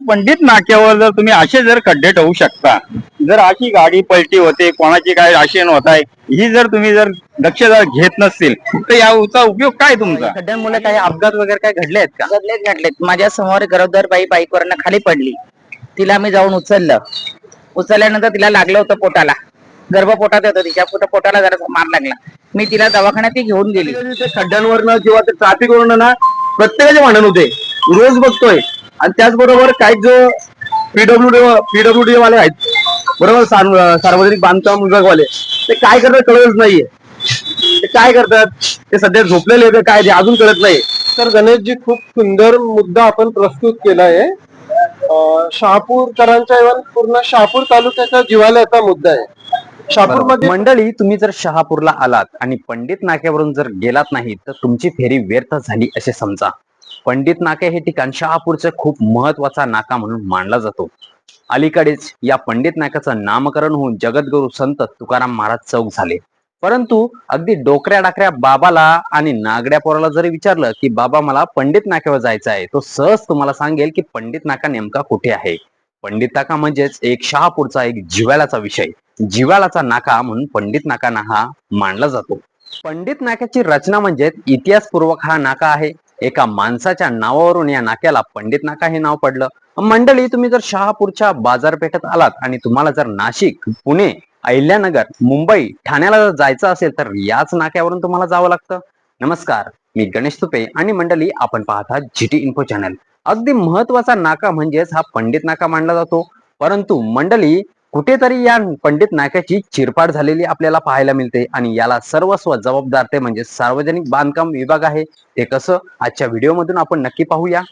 पंडित नाक्यावर जर तुम्ही असे जर खड्डे ठेवू शकता जर अशी गाडी पलटी होते कोणाची काय राशन होत आहे ही जर तुम्ही जर दक्षता घेत नसतील तर याचा उपयोग काय तुमचा? खड्ड्यांमुळे काही अपघात वगैरे काय घडले आहेत का? घडलेत घडलेत. माझ्यासमोर गरोदर बाई बाईकवरनं खाली पडली. तिला मी जाऊन उचललं. उचलल्यानंतर तिला लागलं होतं पोटाला. गर्भ पोटात होतं तिच्या. पोटा पोटाला जरा मार लागला. मी तिला दवाखान्यात ती घेऊन गेली. खड्ड्यांवरनं किंवा ते ट्रॅफिक वरनं ना प्रत्येकाचे भांडण होते. रोज बघतोय. आणि त्याचबरोबर काही जो पीडब्ल्यू डी पीडब्ल्यू डी वाले आहेत बरोबर सार्व- सार्वजनिक बांधकाम विभागवाले ते काय करतात कळतच नाहीये. ते काय करतात? ते सध्या झोपलेले आहेत काय ते अजून कळत नाही. तर गणेशजी खूप सुंदर मुद्दा आपण प्रस्तुत केला आहे शहापूरकरांच्या इव्हन पूर्ण शहापूर तालुक्याच्या जिव्हाळ्याचा मुद्दा आहे. शहापूरमध्ये मंडळी तुम्ही जर शहापूरला आलात आणि पंडित नाक्यावरून जर गेलात नाही तर तुमची फेरी व्यर्थ झाली असे समजा. पंडित नाके हे ठिकाण शहापूरचं खूप महत्त्वाचा नाका म्हणून मानला जातो. अलीकडेच या पंडित नाक्याचं नामकरण होऊन जगद्गुरु संत तुकाराम महाराज चौक झाले. परंतु अगदी डोकऱ्या डाकऱ्या बाबाला आणि नागड्या पोराला जरी विचारलं की बाबा मला पंडित नाक्यावर जायचं आहे. तो सहज तुम्हाला सांगेल की पंडित नाका नेमका कुठे आहे? पंडित नाका म्हणजेच एक शहापूरचा एक जिव्हाळ्याचा विषय. जिव्हाळाचा नाका म्हणून पंडित नाका हा मानला जातो. पंडित नाक्याची रचना म्हणजे इतिहासपूर्वक हा नाका आहे. एका माणसाच्या नावावरून या नाक्याला पंडित नाका हे नाव पडलं. मंडळी तुम्ही जर शहापूरच्या बाजारपेठेत आलात आणि तुम्हाला जर नाशिक पुणे अहिल्यानगर मुंबई ठाण्याला जर जायचं असेल तर याच नाक्यावरून तुम्हाला जावं लागतं. नमस्कार मी गणेश तुपे आणि मंडळी आपण पाहता जीटी इन्फो चॅनल अगदी महत्त्वाचा नाका म्हणजेच हा पंडित नाका मानला जातो. परंतु मंडळी कुठेतरी या पंडित नायकाची चिरपाड झालेली आपल्याला पाहायला मिळते आणि याला सर्वस्व जबाबदार ते म्हणजे सार्वजनिक बांधकाम विभाग आहे. ते कसं? आजच्या व्हिडिओमधून आपण नक्की पाहूया.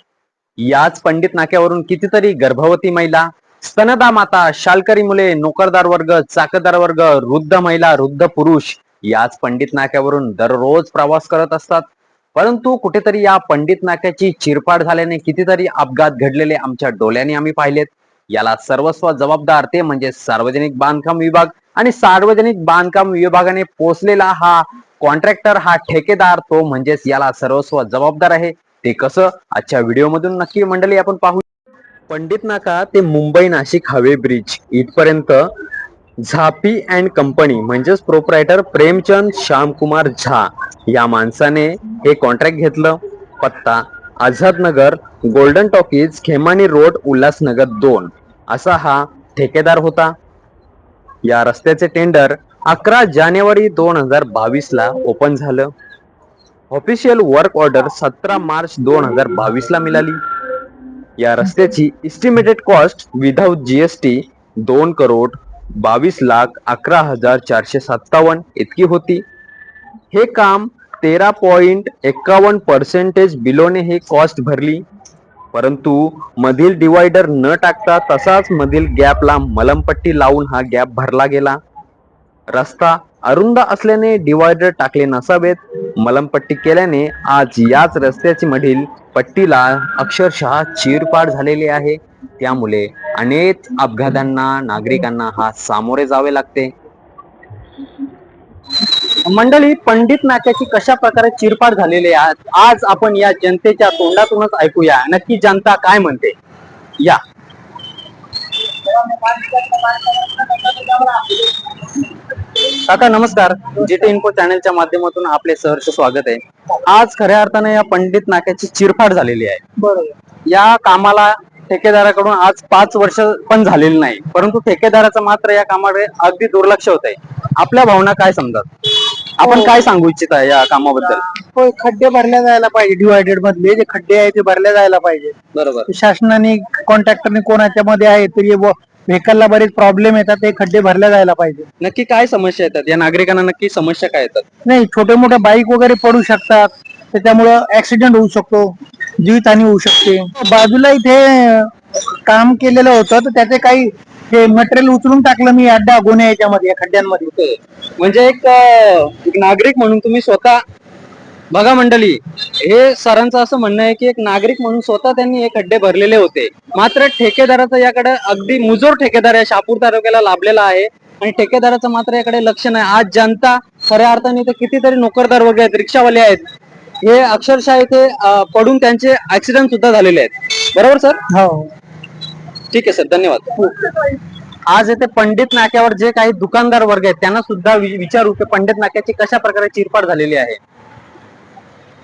याच पंडित नाक्यावरून कितीतरी गर्भवती महिला स्तनदा माता शालकरी मुले नोकरदार वर्ग चाकदार वर्ग वृद्ध महिला वृद्ध पुरुष याच पंडित नाक्यावरून दररोज प्रवास करत असतात. परंतु कुठेतरी या पंडित नाक्याची चिरपाड झाल्याने कितीतरी अपघात घडलेले आमच्या डोळ्याने आम्ही पाहिलेत. याला सर्वस्व जबाबदार ते म्हणजे सार्वजनिक बांधकाम विभाग आणि सार्वजनिक बांधकाम विभागाने पोचलेला हा कॉन्ट्रॅक्टर हा ठेकेदार तो म्हणजेच याला सर्वस्व जबाबदार आहे. ते कसं? आजच्या व्हिडिओमधून नक्की मंडळी आपण पाहू. पंडित नाका ते मुंबई नाशिक हवे ब्रिज. इथपर्यंत झापी अँड कंपनी म्हणजेच प्रोपरायटर प्रेमचंद श्यामकुमार झा या माणसाने हे कॉन्ट्रॅक्ट घेतलं. पत्ता Azadnagar golden talkies Khemani road Ulhasnagar दोन. असा हा ठेकेदार होता. या रस्त्याचे टेंडर अकरा जानेवारी दोन हजार बावीस ला ओपन झालं. ऑफिशियल वर्क ऑर्डर सतरा मार्च दोन हजार बावीस ला मिळाली. या रस्त्याची इस्टिमेटेड कॉस्ट विदाउट जीएसटी दोन करोड बावीस लाख अकरा हजार चारशे सत्तावन्न इतकी होती. हे काम तेरा पॉइंट एक्कावन्न पर्सेंटेज बिलोने हे कॉस्ट भरली. परंतु मधील डिवायडर न टाकता तसाच मधील गॅपला मलमपट्टी लावून हा गॅप भरला गेला. रस्ता अरुंद असल्याने डिवायडर टाकले नसावेत. मलमपट्टी केल्याने आज याच रस्त्याची मधील पट्टीला अक्षरशः चीरपाड झालेली आहे. त्यामुळे अनेक अपघातांना नागरिकांना हा सामोरे जावे लागते. मंडळी पंडित नाक्याची कशा प्रकारे चिरपाड झालेली आहे? आज आपण या जनतेच्या तोंडातूनच ऐकूया. नक्की जनता काय म्हणते? या. काका नमस्कार. जीटी इन्फो चॅनलच्या माध्यमातून आपले सहर्ष स्वागत आहे. आज खऱ्या अर्थाने या पंडित नाक्याची चिरफाड झालेली आहे. या कामाला ठेकेदाराकडून आज पाच वर्ष पण झालेली नाही. परंतु ठेकेदाराचं मात्र या कामाकडे अगदी दुर्लक्ष होत आहे आपल्या भावना काय समजत आपण काय सांगू इच्छिता या कामाबद्दल? होय खड्डे भरल्या जायला पाहिजे डिवायडेड मधले. जे खड्डे आहेत ते भरल्या जायला पाहिजे. बरोबर. शासनाने कॉन्ट्रॅक्टरने कोणाच्या मध्ये आहे तरी व्हेकलला बरेच प्रॉब्लेम येतात ते खड्डे भरल्या जायला पाहिजे. नक्की काय समस्या येतात? या नागरिकांना नक्की समस्या काय येतात? नाही छोटे मोठे बाईक वगैरे पडू शकतात. त्याच्यामुळं ऍक्सिडेंट होऊ शकतो. जीवितहानी होऊ शकते. बाजूला इथे काम केलेलं होतं तर त्याचे काही हे मटेरियल उचलून टाकलं मी अड्डा गुन्हे याच्यामध्ये या खड्ड्यांमध्ये. म्हणजे एक एक नागरिक म्हणून तुम्ही स्वतः बघा मंडळी हे सरांचं असं म्हणणं आहे की एक नागरिक म्हणून स्वतः त्यांनी हे खड्डे भरलेले होते. मात्र ठेकेदाराचं याकडे अगदी मुजोर ठेकेदार या शापूर तालुक्याला लाभलेला आहे. आणि ठेकेदाराचं मात्र याकडे लक्ष नाही. आज जनता खऱ्या अर्थाने इथे कितीतरी नोकरदार वगैरे आहेत रिक्षावाले आहेत. हे अक्षरशः इथे अं, पडून त्यांचे ऍक्सिडेंट सुद्धा झालेले आहेत. बरोबर सर? हो. ठीक आहे सर. धन्यवाद. आज येथे पंडित नाक्यावर जे काही दुकानदार वर्ग आहेत त्यांना सुद्धा वि- विचारू की पंडित नाक्याची कशा प्रकारे चिरपाड झालेली आहे.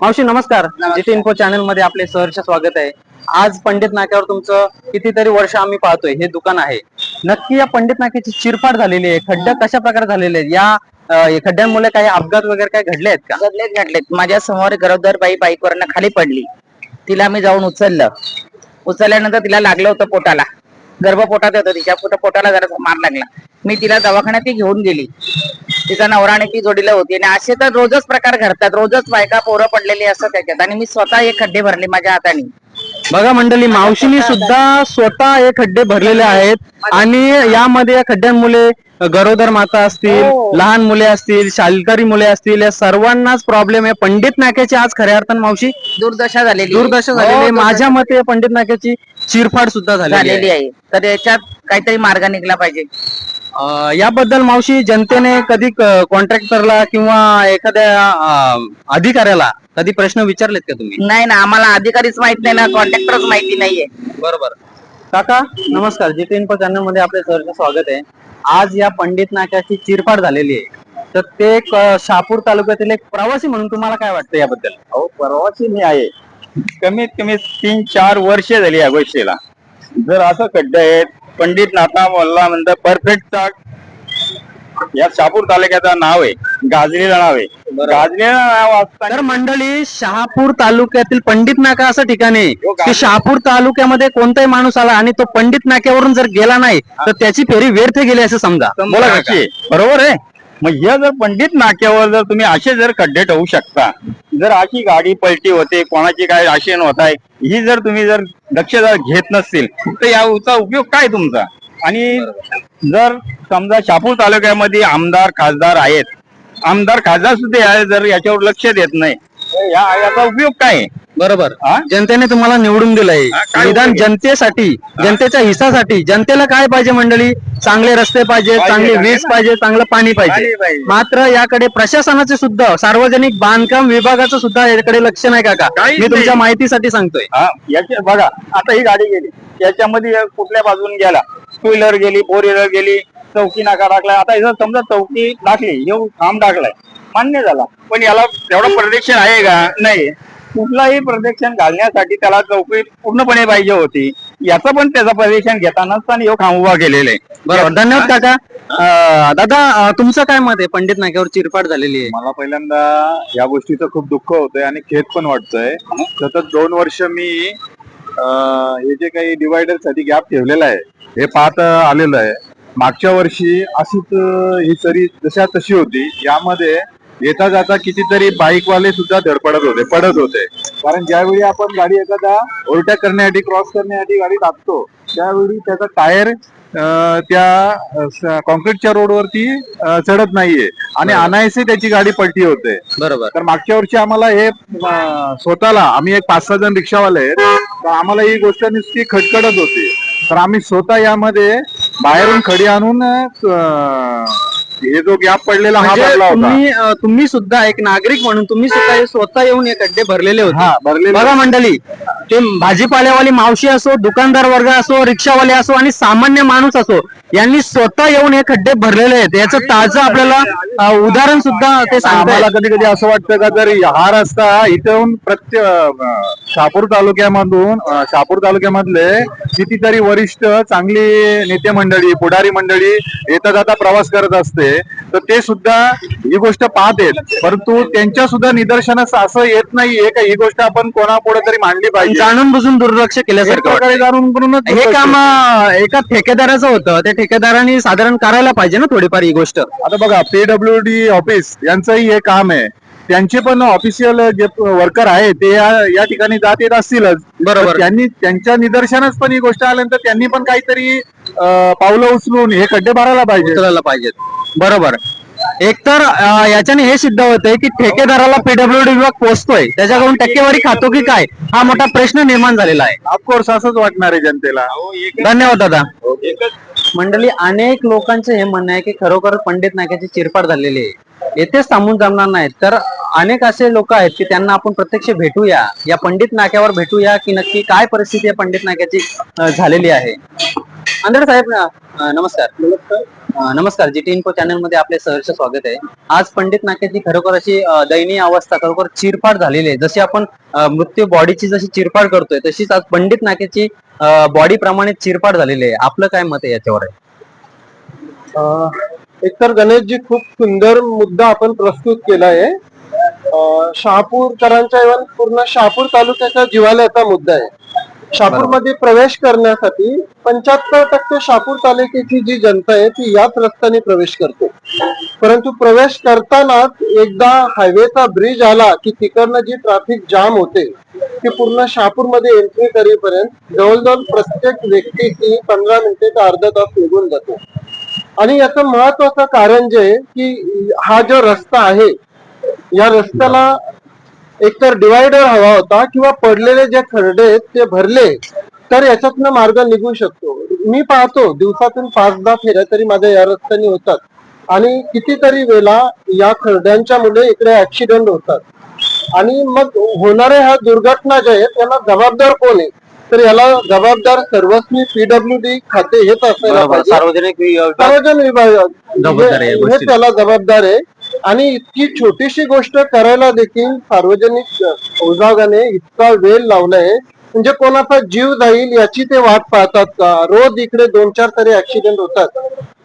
मावशी नमस्कार. जिथे इन्फो चॅनलमध्ये आपले सहर्ष स्वागत आहे. आज पंडित नाक्यावर तुमचं कितीतरी वर्ष आम्ही पाहतोय हे दुकान आहे. नक्की या पंडित नाक्याची चिरपाड झालेली आहे. खड्डे कशा प्रकारे झालेले आहेत? या अं, खड्ड्यांमुळे काही अपघात वगैरे काही घडले आहेत का? घडलेत घडलेत. माझ्यासमोर गरोदर बाई बाईकवरनं खाली पडली. तिला मी जाऊन उचललं. उचलल्यानंतर तिला लागलं होतं पोटाला. गर्भ पोटात होतं तिच्या. पोट पोटाला जरा मार लागला. मी तिला दवाखान्यात ती घेऊन गेली. तिचा नवरा आणि ती जोडीला होती. आणि असे तर रोजच प्रकार घडतात. रोजच बायका पोरं पडलेली असतात त्याच्यात. आणि मी स्वतः एक खड्डे भरले माझ्या हाताने. बघा मंडळी मावशीने सुद्धा स्वतः हे खड्डे भरलेले आहेत. आणि यामध्ये या खड्ड्यांमुळे गरोदर माता असतील हो. लहान मुले असतील शालकरी मुले असतील या सर्वांनाच प्रॉब्लेम आहे. पंडित नाक्याची आज खऱ्या अर्थानं मावशी दुर्दशा झालेली. दुर्दशा झालेली हो, आहे. दुर्दशा माझ्या मते पंडित नाक्याची चिरफाड सुद्धा झालेली झालेली आहे. आहे तर याच्यात काहीतरी मार्ग निघला पाहिजे. अं, याबद्दल मावशी जनतेने कधी कॉन्ट्रॅक्टरला किंवा एखाद्या अं, अधिकाऱ्याला कधी प्रश्न विचारलेत का तुम्ही? नाही ना आम्हाला अधिकारीच माहीत नाही ना कॉन्ट्रॅक्टरच माहिती नाहीये. बरोबर. काका नमस्कार. जिथे इन्फो चॅनलमध्ये आपले सहर्ष स्वागत आहे. आज या पंडित नाक्याची चिरफाड झालेली आहे. तर ते एक, अं, शहापूर तालुक्यातील एक प्रवासी म्हणून तुम्हाला काय वाटतं याबद्दल? अहो प्रवासी मी आहे. कमीत कमी तीन चार वर्ष झाली या गोष्टीला. जर असं खड्डे आहेत पंडित नाथा मोल्ला म्हणतात परफेक्ट या शापूर तालुक्याचं नाव आहे गाजलेलं नाव आहे. गाजलेलं नाव असताना तर मंडळी शहापूर तालुक्यातील पंडित नाका असं ठिकाण आहे हो का? की शहापूर तालुक्यामध्ये कोणताही माणूस आला आणि तो पंडित नाक्यावरून जर गेला नाही तर त्याची फेरी व्यर्थ गेली असं समजा. बोला कशी बरोबर आहे. मग हे जर पंडित नाक्यावर जर तुम्ही असे जर खड्डे ठेवू शकता जर अशी गाडी पलटी होते कोणाची काय आशेन होत आहे ही जर तुम्ही जर दक्ष जर घेत नसतील तर याचा उपयोग काय तुमचा? आणि जर समजा शापूर तालुक्यामध्ये आमदार खासदार आहेत आमदार खासदार सुद्धा जर याच्यावर लक्ष देत नाही या याचा उपयोग काय आहे? बरोबर? जनतेने तुम्हाला निवडून दिलंय निदान? जनतेसाठी जनतेच्या हितासाठी जनतेला काय पाहिजे मंडळी चांगले रस्ते पाहिजे चांगली वीज? पाहिजे चांगलं पाणी पाहिजे. मात्र याकडे प्रशासनाचे सुद्धा सार्वजनिक बांधकाम विभागाचं सुद्धा याकडे लक्ष नाही काका काहीच मी तुमच्या. माहितीसाठी सांगतोय बघा आता ही गाडी गेली याच्यामध्ये कुठल्या बाजून गेला टू व्हीलर गेली फोर व्हीलर गेली चौकी नाका टाकलाय. आता इथं समजा चौकी टाकली येऊ खांब टाकलाय. मान्य झाला. पण याला तेवढं प्रोटेक्शन आहे का? नाही. कुठलाही प्रोटेक्शन घालण्यासाठी त्याला चौकी पूर्णपणे पाहिजे होती. याचं पण त्याचं प्रोटेक्शन घेतानाच आणि ह्यो खांब उभा केलेला आहे. बरोबर. धन्यवाद काका. दादा तुमचं काय मत आहे? पंडित नाक्यावर चिरफाड झालेली आहे. मला पहिल्यांदा या गोष्टीचं खूप दुःख होतंय आणि खेद पण वाटतोय. सतत दोन वर्ष मी हे जे काही डिवायडरसाठी गॅप ठेवलेला आहे हे पाहत आलेलं आहे. मागच्या वर्षी अशीच ही सरी जशा तशी होती. यामध्ये येता जाता कितीतरी बाईकवाले सुद्धा धडपडत होते पडत होते. कारण ज्यावेळी आपण गाडी एखादा ओव्हरटेक करण्यासाठी क्रॉस करण्यासाठी गाडी टाकतो त्यावेळी त्याचा टायर त्या कॉन्क्रीटच्या रोडवरती चढत नाहीये. आणि अनायसे त्याची गाडी पलटी होते. बरोबर. तर मागच्या वर्षी आम्हाला हे स्वतःला आम्ही एक पाच सहा जण रिक्षावाले आहेत तर आम्हाला ही गोष्ट नुसती खटखटत होती. तर आम्ही स्वतः यामध्ये बाहेरून खडी आणून हे जो गॅप पडलेला हा म्हणजे भरला होता. तुम्ही अं, तुम्ही सुद्धा एक नागरिक म्हणून तुम्ही सुद्धा हे स्वतः येऊन हे खड्डे भरलेले होते. हा भरलेला बघा मंडळी ते भाजीपाल्यावाली मावशी असो दुकानदार वर्ग असो रिक्षावाले असो आणि सामान्य माणूस असो यांनी स्वतः येऊन हे खड्डे भरलेले आहेत. याचं ताजं आपल्याला अं, उदाहरण सुद्धा ते आम्हाला सांगतात कधी कधी असं वाटतं का जर हा रस्ता इथून प्रत्येक अं, शहापूर तालुक्यामधून अं, शहापूर तालुक्यामधले कितीतरी वरिष्ठ चांगली नेते मंडळी पुढारी मंडळी येता जाता प्रवास करत असते. तर ते सुद्धा ही गोष्ट पाहतेत. परंतु त्यांच्या सुद्धा निदर्शनास असं येत नाहीये का ही गोष्ट आपण कोणापुढे तरी मांडली पाहिजे? जाणून बुजून दुर्लक्ष केल्यासारखं जाणून करूनच हे काम एका ठेकेदाराचं होतं. त्या ठेकेदाराने साधारण करायला पाहिजे ना थोडीफार ही गोष्ट. आता बघा पीडब्ल्यू डी ऑफिस यांचंही हे काम आहे. त्यांचे पण ऑफिशियल जे वर्कर आहे ते या ठिकाणी जात येत असतीलच. बरोबर. त्यांनी त्यांच्या निदर्शनास पण ही गोष्ट आल्यानंतर त्यांनी पण काहीतरी पावलं उचलून हे खड्डे भरायला पाहिजे पाहिजेत. बरोबर. एकतर याच्याने हे सिद्ध होतंय की ठेकेदाराला पीडब्ल्यूडी विभाग पोहोचतोय त्याच्याकडून टक्केवारी खातो की काय हा मोठा प्रश्न निर्माण झालेला आहे. ऑफकोर्स असंच वाटणार आहे जनतेला. धन्यवाद दादा. मंडळी अनेक लोकांचं हे म्हणणं आहे की खरोखर पंडित नाक्याची चिरफाड झालेली आहे. येथेच थांबून जमणार नाहीत. तर अनेक असे लोक आहेत की त्यांना आपण प्रत्यक्ष भेटूया. या पंडित नाक्यावर भेटूया की नक्की काय परिस्थिती या पंडित नाक्याची झालेली आहे. आंधळे साहेब नमस्कार. नमस्कार. जीटी इन्फो चॅनलमध्ये आपले सहर्ष स्वागत आहे. आज पंडित नाक्याची खरोखर अशी दयनीय अवस्था खरोखर चिरफाड झालेली आहे. जशी आपण मृत्यू बॉडीची जशी चिरफाड करतोय तशीच आज पंडित नाक्याची बॉडी प्रमाणे चिरफाड झालेली आहे. आपलं काय मत आहे याच्यावर? आहे तर एकतर गणेशजी खूप सुंदर मुद्दा आपण प्रस्तुत केला आहे. शहापूरकरांच्या इव्हन पूर्ण शहापूर तालुक्याच्या जिव्हाळ्याचा मुद्दा आहे. शहापूरमध्ये प्रवेश करण्यासाठी पंच्याहत्तर टक्के शहापूर तालुक्याची जी जनता आहे ती याच रस्त्याने प्रवेश करते. परंतु प्रवेश करतानाच एकदा हायवेचा ब्रिज आला की तिकडनं जी ट्रॅफिक जाम होते ती पूर्ण शहापूरमध्ये एंट्री करेपर्यंत जवळजवळ प्रत्येक व्यक्तीची पंधरा मिनिटे ते अर्धा तास निघून जातो. आणि याचं महत्वाचं कारण जे आहे की हा जो रस्ता आहे या रस्त्याला एकतर डिवायडर हवा होता किंवा पडलेले जे खरडे आहेत ते भरले तर याच्यातनं मार्ग निघू शकतो. मी पाहतो दिवसातून पाचदा फेऱ्या तरी माझ्या या रस्त्याने होतात. आणि कितीतरी वेळा या खरड्यांच्या मुळे इकडे ऍक्सिडेंट होतात. आणि मग होणारे ह्या दुर्घटना ज्या आहेत याला जबाबदार कोण आहे? तर याला जबाबदार सर्वस्वी पीडब्ल्यू डी खाते हेच असायला सार्वजनिक विभाग सार्वजनिक विभाग. हे. त्याला जबाबदार आहे. आणि इतकी छोटीशी गोष्ट करायला देखील सार्वजनिक विभागाने इतका वेळ लावलाय. म्हणजे कोणाचा जीव जाईल याची ते वाट पाहतात का? रोज इकडे दोन चार तरी ऍक्सिडेंट होतात.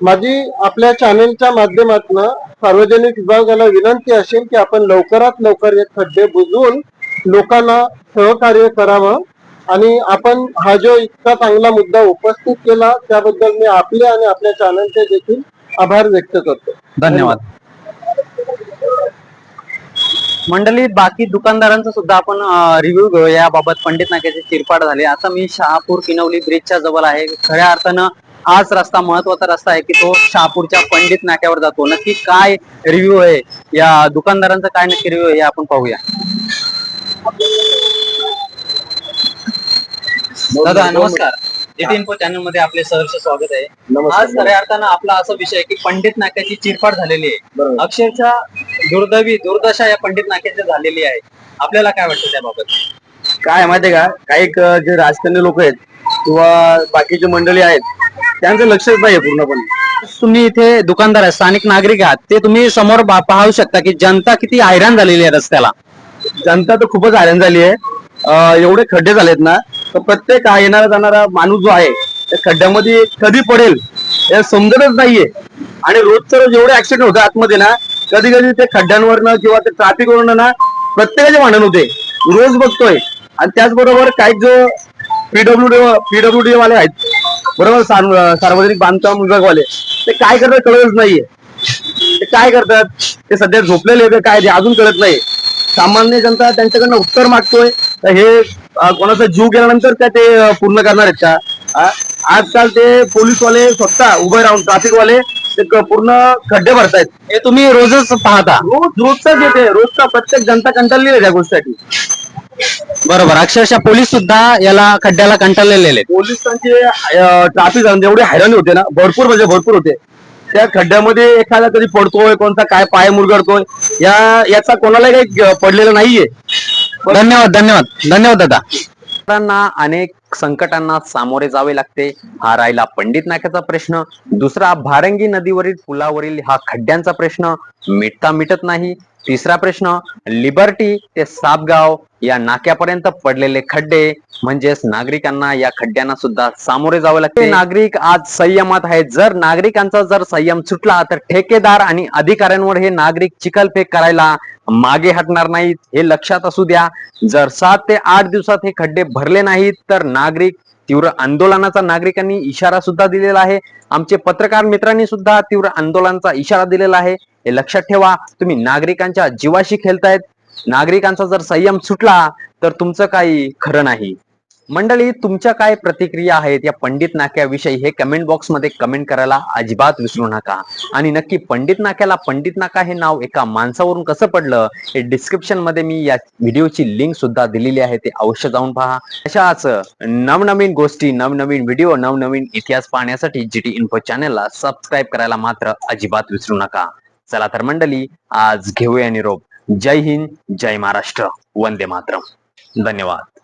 माझी आपल्या चॅनेलच्या माध्यमातून सार्वजनिक विभागाला विनंती असेल की आपण लवकरात लवकर हे खड्डे बुजवून लोकांना सहकार्य करावं. आणि आपण हा जो इतका चांगला मुद्दा उपस्थित केला त्याबद्दल मी आपले आणि आपल्या चॅनलचे देखील आभार व्यक्त करतो. धन्यवाद. मंडळी बाकी दुकानदारांचा सुद्धा आपण रिव्ह्यू घेऊ याबाबत पंडित नाक्याचे चिरपाड झाले. आता मी शहापूर किनवली ब्रिजच्या जवळ आहे. खऱ्या अर्थानं हाच रस्ता महत्त्वाचा रस्ता आहे की तो शहापूरच्या पंडित नाक्यावर जातो. नक्की काय रिव्ह्यू आहे? या दुकानदारांचा काय नक्की रिव्ह्यू आहे आपण पाहूया. दादा नमस्कार. इन्फो चॅनलमध्ये आपले सहर्ष स्वागत आहे. आज खऱ्या अर्थानं आपला असा विषय आहे की पंडित नाक्याची चिरफाड झालेली आहे. अक्षरशः दुर्दैवी दुर्दशा या पंडित नाक्याची झालेली आहे. आपल्याला काय वाटतं त्याबाबत? काय आहे माहितीये का? काही जे राजकारणी लोक आहेत किंवा बाकीचे मंडळी आहेत त्यांचं लक्षच नाहीये पूर्णपणे. तुम्ही इथे दुकानदार आहे स्थानिक नागरिक आहात ते तुम्ही समोर पाहू शकता की जनता किती हैराण झालेली आहे रस्त्याला. जनता तर खूपच हैराण झाली आहे. एवढे खड्डे झालेत ना तर प्रत्येक हा येणारा जाणारा माणूस जो आहे त्या खड्ड्यामध्ये कधी पडेल हे समजतच नाहीये. आणि रोजचं रोज एवढे ऍक्सिडेंट होतात आतमध्ये ना कधी कधी ते खड्ड्यांवरनं किंवा ते ट्रॅफिकवरनं ना प्रत्येकाचे भांडण होते. रोज बघतोय. आणि त्याचबरोबर काही जो पीडब्ल्यू डी पीडब्ल्यू डी वाले आहेत बरोबर सार्व- सार्वजनिक बांधकाम विभागवाले ते काय करतात कळतच नाहीये. ते काय करतात? ते सध्या झोपलेले आहेत काय ते अजून कळत नाही. सामान्य जनता त्यांच्याकडनं उत्तर मागतोय. तर हे कोणाचा जीव गेल्यानंतर त्या ते पूर्ण करणार आहेत का? आजकाल ते पोलीसवाले स्वतः उभे राहून ट्रॅफिकवाले ते पूर्ण खड्डे भरतायत. हे तुम्ही रोजच पाहता? रोज रोजचाच येते. रोजचा प्रत्येक जनता कंटाळलेली आहे त्या गोष्टीसाठी. बरोबर. अक्षरशः पोलीस सुद्धा याला खड्ड्याला कंटाळलेले पोलिसांचे ट्रॅफिक एवढे हैराणी होते ना भरपूर म्हणजे भरपूर होते. त्या खड्ड्यामध्ये एखादा कधी पडतोय कोणता काय पाय मुरगडतोय या याचा कोणाला काही पडलेलं नाहीये. धन्यवाद धन्यवाद धन्यवाद दादा. अनेक संकटांना सामोरे जावे लागते. हा राहिला पंडित नाक्याचा प्रश्न. दुसरा भारंगी नदीवरील पुलावरील हा खड्ड्यांचा प्रश्न. मिटता मिटत नाही. तिसरा प्रश्न लिबर्टी ते सापगाव या नाक्यापर्यंत पडलेले खड्डे म्हणजेच नागरिकांना या खड्ड्यांना सुद्धा सामोरे जावे लागते. नागरिक आज संयमात आहेत. जर नागरिकांचा जर संयम सुटला तर ठेकेदार आणि अधिकाऱ्यांवर हे नागरिक चिखलफेक करायला मागे हटणार नाहीत हे लक्षात असू द्या. जर सात ते आठ दिवसात हे खड्डे भरले नाहीत तर नागरिक तीव्र आंदोलनाचा नागरिकांनी इशारा सुद्धा दिलेला आहे. आमचे पत्रकार मित्रांनी सुद्धा तीव्र आंदोलनाचा इशारा दिलेला आहे. हे लक्षात ठेवा तुम्ही नागरिकांच्या जीवाशी खेळतायत. नागरिकांचा जर संयम सुटला तर तुमचं काही खरं नाही. मंडळी तुमच्या काय प्रतिक्रिया आहेत या पंडित नाक्याविषयी हे कमेंट बॉक्समध्ये कमेंट करायला अजिबात विसरू नका. आणि नक्की पंडित नाक्याला पंडित नाका हे नाव एका माणसावरून कसं पडलं हे डिस्क्रिप्शनमध्ये मी या व्हिडिओची लिंक सुद्धा दिलेली आहे ते अवश्य जाऊन पहा. अशाच नवनवीन गोष्टी नवनवीन व्हिडिओ नवनवीन इतिहास पाहण्यासाठी जी टी इन्फो चॅनलला सबस्क्राईब करायला मात्र अजिबात विसरू नका. चला तर मंडळी आज घेऊया निरोप. जय हिंद जय महाराष्ट्र. वंदे मातरम. धन्यवाद.